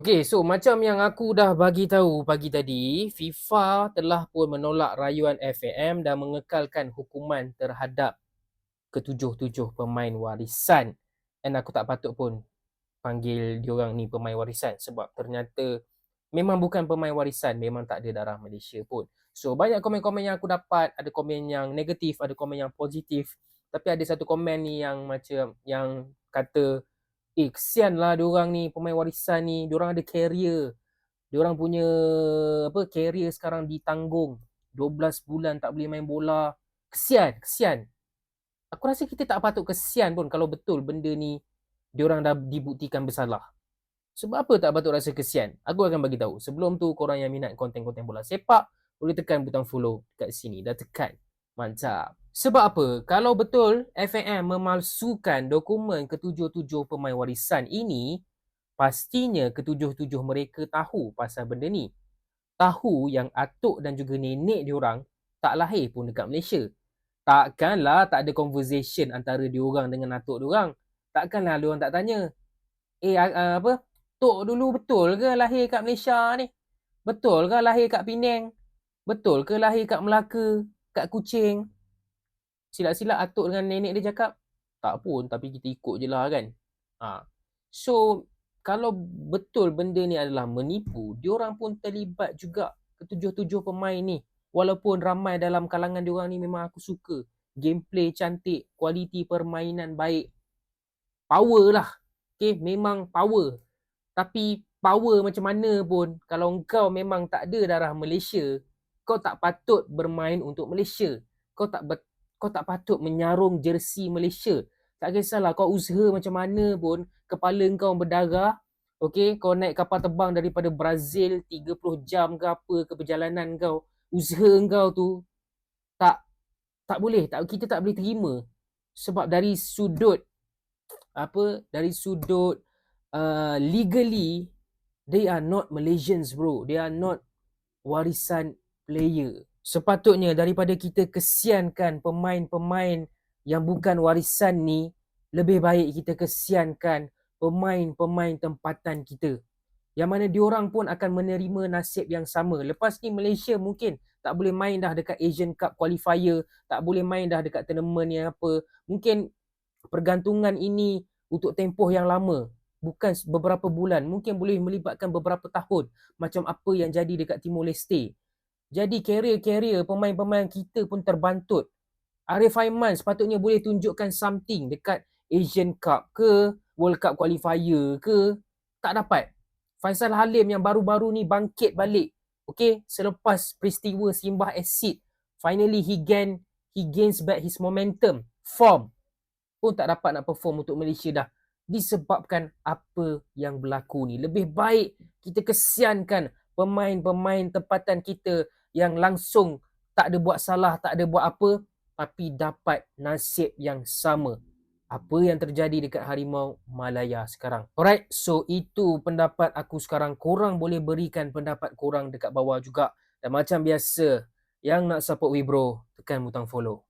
Okay, so macam yang aku dah bagi tahu pagi tadi, FIFA telah pun menolak rayuan FAM dan mengekalkan hukuman terhadap ketujuh-tujuh pemain warisan. Dan aku tak patut pun panggil diorang ni pemain warisan sebab ternyata memang bukan pemain warisan, memang tak ada darah Malaysia pun. So banyak komen-komen yang aku dapat, ada komen yang negatif, ada komen yang positif. Tapi ada satu komen ni yang macam yang kata eh kesian lah diorang ni pemain warisan ni. Diorang ada carrier. Diorang punya apa carrier sekarang ditanggung. 12 bulan tak boleh main bola. Kesian kesian. Aku rasa kita tak patut kesian pun kalau betul benda ni diorang dah dibuktikan bersalah. Sebab apa tak patut rasa kesian? Aku akan bagi tahu. Sebelum tu korang yang minat konten-konten bola sepak boleh tekan butang follow kat sini. Dah tekan mantap sebab apa? Kalau betul FAM memalsukan dokumen ketujuh-tujuh pemain warisan ini, pastinya ketujuh-tujuh mereka tahu pasal benda ni. Tahu yang atuk dan juga nenek diorang tak lahir pun dekat Malaysia. Takkanlah tak ada conversation antara diorang dengan atuk diorang. Takkanlah diorang tak tanya. Eh apa? Tok dulu betul ke lahir kat Malaysia ni? Betul ke lahir kat Penang? Betul ke lahir kat Melaka? Kat Kuching? silap-silap atuk dengan nenek dia cakap tak pun tapi kita ikut je lah kan? Ha. so kalau betul benda ni adalah menipu diorang pun terlibat juga ketujuh-tujuh pemain ni. Walaupun ramai dalam kalangan diorang ni memang aku suka. Gameplay cantik kualiti permainan baik. Power lah. Okay, memang power. Tapi power macam mana pun kalau kau memang tak ada darah Malaysia kau tak patut bermain untuk Malaysia kau tak kau tak patut menyarung jersey Malaysia. Tak kisahlah kau usaha macam mana pun, kepala kau berdarah, okay, kau naik kapal terbang daripada Brazil 30 jam ke apa ke perjalanan kau, usaha kau tu tak tak boleh, tak kita tak boleh terima. Sebab dari sudut apa, dari sudut uh, legally they are not Malaysians bro. They are not warisan player. Sepatutnya daripada kita kesiankan pemain-pemain yang bukan warisan ni lebih baik kita kesiankan pemain-pemain tempatan kita. Yang mana diorang pun akan menerima nasib yang sama. Lepas ni Malaysia mungkin tak boleh main dah dekat Asian Cup qualifier tak boleh main dah dekat tournament yang apa. Mungkin pergantungan ini untuk tempoh yang lama bukan beberapa bulan mungkin boleh melibatkan beberapa tahun macam apa yang jadi dekat Timor Leste jadi carrier-carrier pemain-pemain kita pun terbantut. Arif Aiman sepatutnya boleh tunjukkan something dekat Asian Cup ke, World Cup qualifier ke. Tak dapat. Faisal Halim yang baru-baru ni bangkit balik. Okay, selepas peristiwa Simbah Acid, finally he gain he gains back his momentum, form. Pun tak dapat nak perform untuk Malaysia dah. Disebabkan apa yang berlaku ni. Lebih baik kita kesiankan pemain-pemain tempatan kita yang langsung tak ada buat salah, tak ada buat apa tapi dapat nasib yang sama. Apa yang terjadi dekat Harimau Malaya sekarang. Alright, so itu pendapat aku sekarang. Korang boleh berikan pendapat korang dekat bawah juga. Dan macam biasa, yang nak support Wibro, tekan butang follow.